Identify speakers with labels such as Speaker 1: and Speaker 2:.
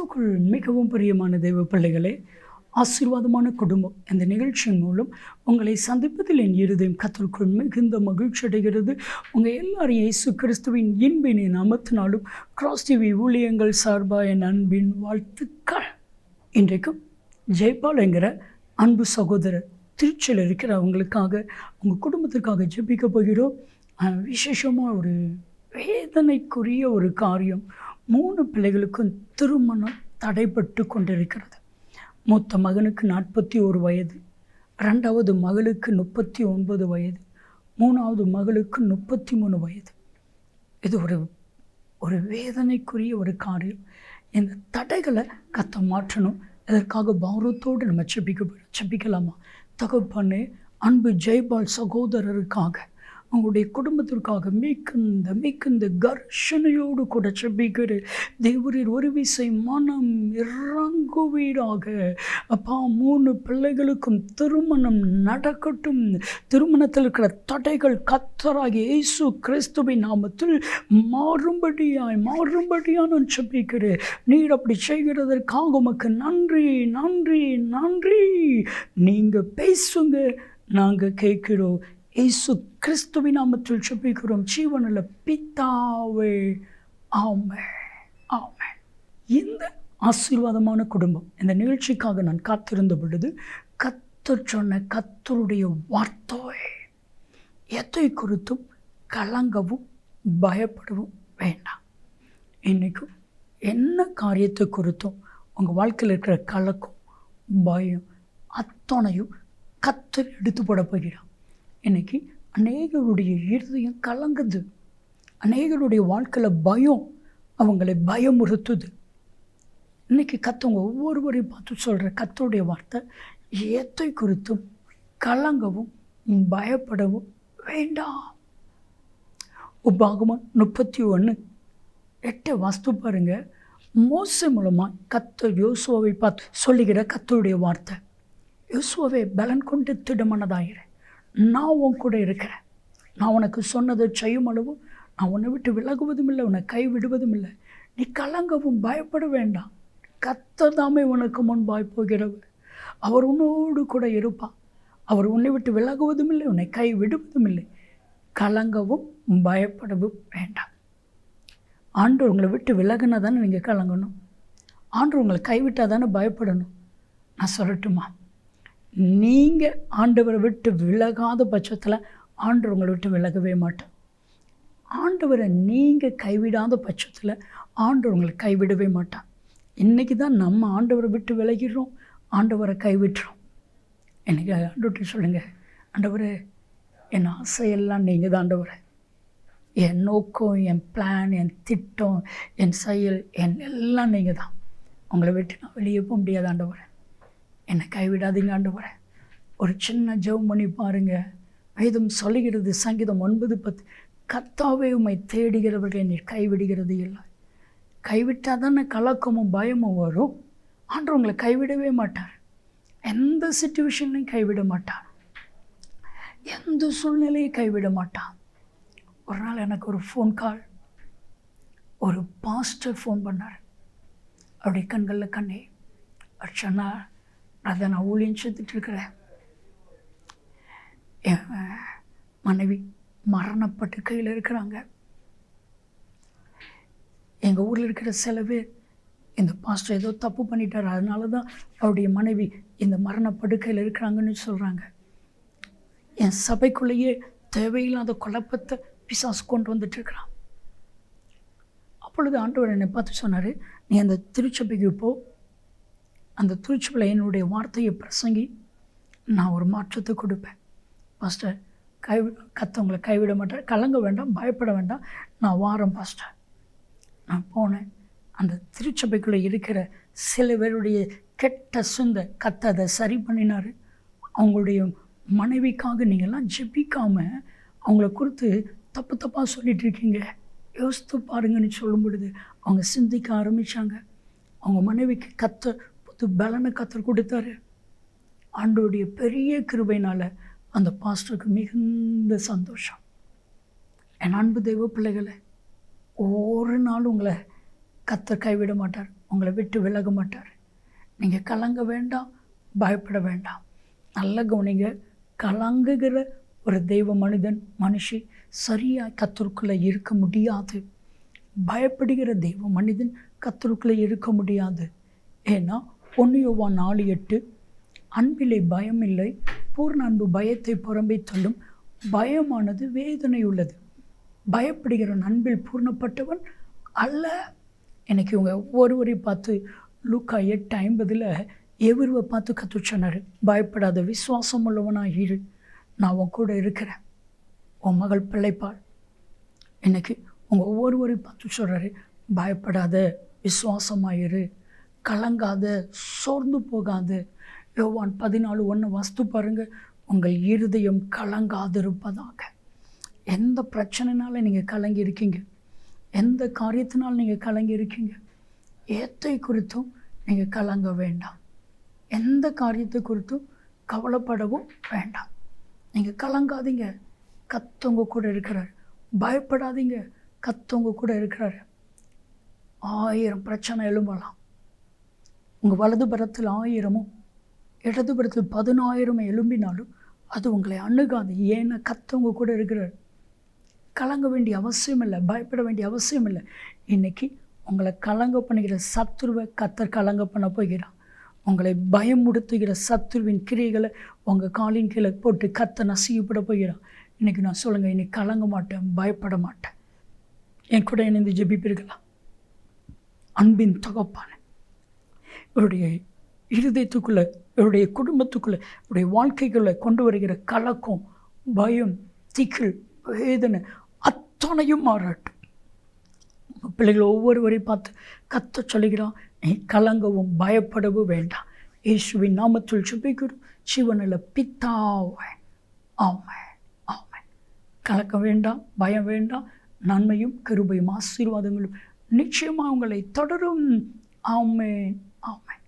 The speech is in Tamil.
Speaker 1: இயேசுக்குள் மிகவும் பிரியமான தெய்வ பிள்ளைகளே ஆசீர்வாதமான குடும்பம் இந்த நிகழ்ச்சியின் மூலம் உங்களை சந்திப்பதில் என் இருதயம் கத்தருக்குள் மிகுந்த மகிழ்ச்சி அடைகிறது. உங்கள் எல்லாரையும் இயேசு கிறிஸ்துவின் இன்பினை அமர்த்தினாலும் கிராஸ் டிவி ஊழியங்கள் சார்பாக என் அன்பின் வாழ்த்துக்கள். இன்றைக்கும் ஜெய்பால் என்கிற அன்பு சகோதரர் திருச்சியில் இருக்கிற அவங்களுக்காக உங்கள் குடும்பத்துக்காக ஜெபிக்க போகிறோம். விசேஷமாக ஒரு வேதனைக்குரிய ஒரு காரியம் மூணு பிள்ளைகளுக்கும் திருமணம் தடைப்பட்டு கொண்டிருக்கிறது. மூத்த மகனுக்கு நாற்பத்தி ஒரு வயது ரெண்டாவது மகளுக்கு முப்பத்தி ஒன்பது வயது மூணாவது மகளுக்கு முப்பத்தி மூணு வயது. இது ஒரு ஒரு வேதனைக்குரிய ஒரு காரியம். இந்த தடைகளை கத்த மாற்றணும். இதற்காக பாரத்தோடு நம்ம செபிக்க செபிக்கலாமா தகப்பண்ணு அன்பு ஜெய்பால் சகோதரருக்காக அவங்களுடைய குடும்பத்திற்காக மீக்கந்த மீக்கந்த கர்ஷனையோடு கூட செபிக்கிற தேவரீர் ஒரு விசை மனம் இறங்குவீராக. அப்பா மூணு பிள்ளைகளுக்கும் திருமணம் நடக்கட்டும். திருமணத்தில் இருக்கிற தடைகள் கத்தராகி இயேசு கிறிஸ்துவின் நாமத்தில் மாறும்படியாய் மாறும்படியாக நான் செபிக்கிறேன். நீர் அப்படி செய்கிறதற்காக உமக்கு நன்றி நன்றி நன்றி. நீங்கள் பேசுங்க நாங்கள் கேட்கிறோம். இயேசு கிறிஸ்துவின் நாமத்தில் செபிக்கிறோம் ஜீவனில் பித்தாவே ஆமை ஆமை இந்த ஆசீர்வாதமான குடும்பம் இந்த நிகழ்ச்சிக்காக நான் காத்திருந்த பொழுது கத்தர் சொன்ன கத்தருடைய வார்த்தை எதை குறித்தும் கலங்கவும் பயப்படவும் வேண்டாம். இன்றைக்கும் என்ன காரியத்தை குறித்தும் உங்கள் வாழ்க்கையில் இருக்கிற கலக்கம் பயம் அத்தனையும் கத்தர் எடுத்து போட போகிறான் இன்னைக்கு அநேகருடைய இருதயம் கலங்குது. அநேகருடைய வாழ்க்கையில் பயம் அவங்களை பயமுறுத்துது. இன்னைக்கு கத்தவங்க ஒவ்வொருவரையும் பார்த்து சொல்கிற கத்தருடைய வார்த்தை ஏத்தை குறித்தும் கலங்கவும் பயப்படவும் வேண்டாம். உபாகமம் முப்பத்தி ஒன்று எட்ட வாஸ்து பாருங்க. மோச மூலமாக கத்த யோசுவை பார்த்து சொல்லுகிற கத்தருடைய வார்த்தை. யோசுவை பலன் கொண்டு திடமானதாகிறேன் நான் உன் கூட இருக்கிறேன். நான் உனக்கு சொன்னதை செய்யும் அளவு நான் உன்னை விட்டு விலகுவதும் இல்லை உன்னை கை விடுவதும் இல்லை நீ கலங்கவும் பயப்பட வேண்டாம். கத்தர் தாமே உனக்கு முன்பாய் போகிறவர். அவர் உன்னோடு கூட இருப்பார். அவர் உன்னை விட்டு விலகுவதும் இல்லை உன்னை கை விடுவதும் இல்லை கலங்கவும் பயப்படவும் வேண்டாம். ஆண்டு உங்களை விட்டு விலகுனா தானே நீங்கள் கலங்கணும்? ஆண்டு உங்களை கைவிட்டால் தானே பயப்படணும்? நான் சொல்லட்டுமா? நீங்கள் ஆண்டவரை விட்டு விலகாத பட்சத்தில் ஆண்டவர் உங்களை விட்டு விலகவே மாட்டான் ஆண்டவரை நீங்கள் கைவிடாத பட்சத்தில் ஆண்டவர் உங்களை கைவிடவே மாட்டான் இன்றைக்கி தான் நம்ம ஆண்டவரை விட்டு விலகிறோம் ஆண்டவரை கைவிட்டுறோம். எனக்கு ஆண்டவர்கிட்ட சொல்லுங்கள் ஆண்டவரே என் ஆசையெல்லாம் நீங்கள் தான் ஆண்டவரே. என் நோக்கம் என் பிளான் என் திட்டம் என் செயல் என் எல்லாம் நீங்கள் தான் உங்களை விட்டு நான் வெளியே போக முடியாது ஆண்டவரே. என்னை கைவிடாதீங்க ஆண்டவரே ஒரு சின்ன ஜெபம் பண்ணி பாருங்கள் வேதம் சொல்லுகிறது சங்கீதம் ஒன்பது பத்து. கத்தாவே உம்மை தேடுகிறவர்கள் நீ கைவிடுகிறது இல்லை. கைவிட்டால் தானே கலக்கமும் பயமும் வரும். ஆண்டு உங்களை கைவிடவே மாட்டார். எந்த சுச்சுவேஷன்லையும் கைவிட மாட்டார். எந்த சூழ்நிலையும் கைவிட மாட்டான் ஒரு நாள் எனக்கு ஒரு ஃபோன் கால் ஒரு பாஸ்டர் ஃபோன் பண்ணார். அப்படி கண்களில் கண்ணே. அர்ச்சனா சொன்னார் அதை நான் ஊழியம் செஞ்சுட்டு இருக்கிறேன் என் மனைவி மரணப்பட்டுக்கையில் இருக்கிறாங்க. எங்கள் ஊரில் இருக்கிற சில பேர் இந்த பாஸ்டர் ஏதோ தப்பு பண்ணிட்டார். அதனால தான் அவருடைய மனைவி இந்த மரணப்படுக்கையில் இருக்கிறாங்கன்னு சொல்கிறாங்க என் சபைக்குள்ளேயே தேவையில்லாத குழப்பத்தை பிசாசு கொண்டு வந்துட்டுருக்கிறான் அப்பொழுது ஆண்டவர் என்னை பார்த்து சொன்னார் நீ அந்த திருச்சபைக்கு போ அந்த திருச்சபையில் என்னுடைய வார்த்தையை பிரசங்கி நான் ஒரு மாற்றத்தை கொடுப்பேன். பாஸ்டர் கை கத்தவங்களை கைவிட மாட்டேன். கலங்க வேண்டாம் பயப்பட வேண்டாம். நான் வாரம் பாஸ்டர் நான் போனேன். அந்த திருச்சபைக்குள்ளே இருக்கிற சில பேருடைய கெட்ட சொந்த கத்த அதை சரி பண்ணினார். அவங்களுடைய மனைவிக்காக நீங்கள்லாம் ஜெபிக்காமல் அவங்கள குறித்து தப்பு தப்பாக சொல்லிகிட்டு இருக்கீங்க. யோசித்து பாருங்கன்னு சொல்லும் பொழுது அவங்க சிந்திக்க ஆரம்பித்தாங்க அவங்க மனைவிக்கு கத்த பத்து பலனை கத்தர் கொடுத்தாரு. ஆண்டோடைய பெரிய கிருபைனால் அந்த பாஸ்டருக்கு மிகுந்த சந்தோஷம். என் அன்பு தெய்வ பிள்ளைகளை ஒரு நாள் உங்களை கத்தர் கைவிட மாட்டார் உங்களை விட்டு விலக மாட்டார். நீங்கள் கலங்க வேண்டாம் பயப்பட வேண்டாம். நல்ல கவனிங்க கலங்குகிற ஒரு தெய்வ மனிதன் மனுஷி சரியாக கத்தருக்குள்ளே இருக்க முடியாது. பயப்படுகிற தெய்வ மனிதன் கத்தருக்குள்ளே இருக்க முடியாது. ஏன்னா பொன்னியோவா நாலு எட்டு. அன்பிலே பயம் இல்லை பூர்ண அன்பு பயத்தை புறம்பை தள்ளும் பயமானது வேதனை உள்ளது பயப்படுகிற அன்பில் பூர்ணப்பட்டவன் அல்ல. எனக்கு இவங்க ஒருவரை பார்த்து லூக்கா எட்டு ஐம்பதில் எவருவை பார்த்து கற்று சொன்னார்? பயப்படாத விசுவாசம் உள்ளவனாக இரு நான் உன் கூட இருக்கிறேன். உன் மகள் பிள்ளைப்பாள் இன்னைக்கு உங்கள் ஒவ்வொருவரையும் பார்த்து சொல்கிறாரு பயப்படாத விசுவாசமாயிரு. கலங்காத சோர்ந்து போகாது. யோவான் பதினாலு ஒன்று வஸ்து பாருங்க. உங்கள் இருதயம் கலங்காதிருப்பதாக. எந்த பிரச்சனைனால நீங்கள் கலங்கி இருக்கீங்க எந்த காரியத்தினால் நீங்கள் கலங்கி இருக்கீங்க ஏத்தை குறித்தும் நீங்கள் கலங்க வேண்டாம். எந்த காரியத்தை குறித்தும் கவலைப்படவும் வேண்டாம். நீங்கள் கலங்காதீங்க. கத்தவங்க கூட இருக்கிறார். பயப்படாதீங்க. கத்தவங்க கூட இருக்கிறார். ஆயிரம் பிரச்சனை எழும்பலாம் உங்கள் வலது புறத்தில் ஆயிரமும் இடதுபுறத்தில் பதினாயிரம் எழும்பினாலும் அது உங்களை அணுகாது. ஏன்னா கத்தவங்க கூட இருக்கிறார். கலங்க வேண்டிய அவசியம் இல்லை பயப்பட வேண்டிய அவசியம் இல்லை. இன்றைக்கி உங்களை கலங்க பண்ணுகிற சத்துருவை கத்தர் கலங்க பண்ண போகிறான் உங்களை பயமுடுத்துகிற சத்துருவின் கிரியைகளை உங்கள் காலின் கீழே போட்டு கத்தை நசுகிப்பட போகிறான் இன்றைக்கி நான் சொல்லுங்கள் இன்னைக்கு கலங்க மாட்டேன் பயப்பட மாட்டேன். என் கூட இணைந்து ஜெபிப்பீர்களா? அன்பின் தொகப்பான அவருடைய இருதயத்துக்குள்ளே அவருடைய குடும்பத்துக்குள்ளே அவருடைய வாழ்க்கைக்குள்ளே கொண்டு வருகிற கலக்கம் பயம் திகில் வேதனை அத்தனையும் மாறட்டும் பிள்ளைகள் ஒவ்வொருவரையும் பார்த்து கத்த சொல்லுகிறான் நீ கலங்கவும் பயப்படவும் வேண்டாம். இயேசுவின் நாமத்தில் சுபிக்கிறோம் சிவனில் பித்தாவை ஆமை ஆமை கலக்க வேண்டாம் பயம் வேண்டாம். நன்மையும் கருபையும் ஆசீர்வாதங்களும் நிச்சயமாக உங்களை தொடரும். ஆமேன்.